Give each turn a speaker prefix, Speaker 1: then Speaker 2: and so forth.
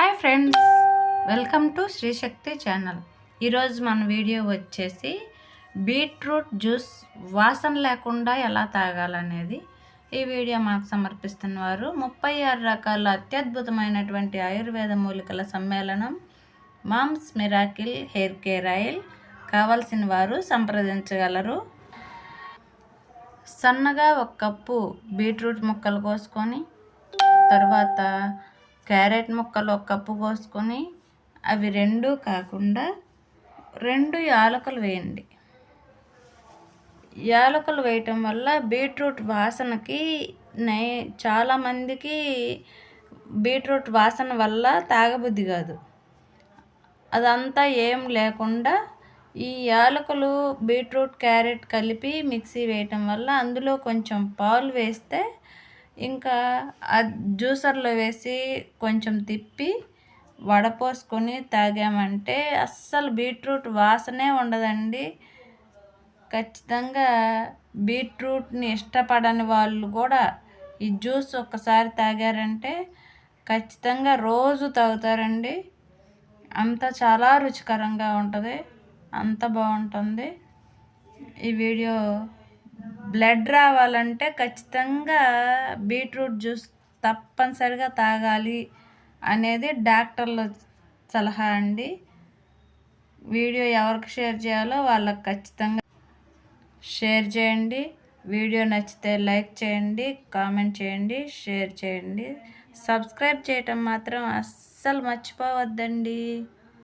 Speaker 1: Hi friends welcome to Srishakti channel. ఈరోజు మన video వచ్చేసి బీట్రూట్ జ్యూస్ వాసన లేకుండా ఎలా తాగాలనేది. ఈ వీడియో మాకు సమర్పిస్తున్న వారు ముప్పై ఆరు రకాల అత్యద్భుతమైనటువంటి ఆయుర్వేద మూలికల సమ్మేళనం mom's miracle hair care oil కావాల్సిన వారు సంప్రదించగలరు. సన్నగా ఒక కప్పు బీట్రూట్ ముక్కలు కోసుకొని తర్వాత క్యారెట్ ముక్కలు ఒక కప్పు పోసుకొని అవి రెండు కాకుండా రెండు యాలకులు వేయండి. యాలకులు వేయటం వల్ల బీట్రూట్ వాసనకి నై చాలామందికి బీట్రూట్ వాసన వల్ల తాగబుద్ధి కాదు. అదంతా ఏం లేకుండా ఈ యాలకులు బీట్రూట్ క్యారెట్ కలిపి మిక్సీ వేయటం వల్ల అందులో కొంచెం పాలు వేస్తే ఇంకా ఆ జ్యూసర్లో వేసి కొంచెం తిప్పి వడపోసుకొని తాగామంటే అస్సలు బీట్రూట్ వాసనే ఉండదండి. ఖచ్చితంగా బీట్రూట్ని ఇష్టపడని వాళ్ళు కూడా ఈ జ్యూస్ ఒక్కసారి తాగారంటే ఖచ్చితంగా రోజు తాగుతారండి. అంత చాలా రుచికరంగా ఉంటుంది. అంత బాగుంటుంది. ఈ వీడియో బ్లడ్ రావాలంటే ఖచ్చితంగా బీట్రూట్ జ్యూస్ తప్పనిసరిగా తాగాలి అనేది డాక్టర్ల సలహా అండి. వీడియో ఎవరికి షేర్ చేయాలో వాళ్ళకి ఖచ్చితంగా షేర్ చేయండి. వీడియో నచ్చితే లైక్ చేయండి కామెంట్ చేయండి షేర్ చేయండి. సబ్స్క్రైబ్ చేయటం మాత్రం అస్సలు మర్చిపోవద్దండి.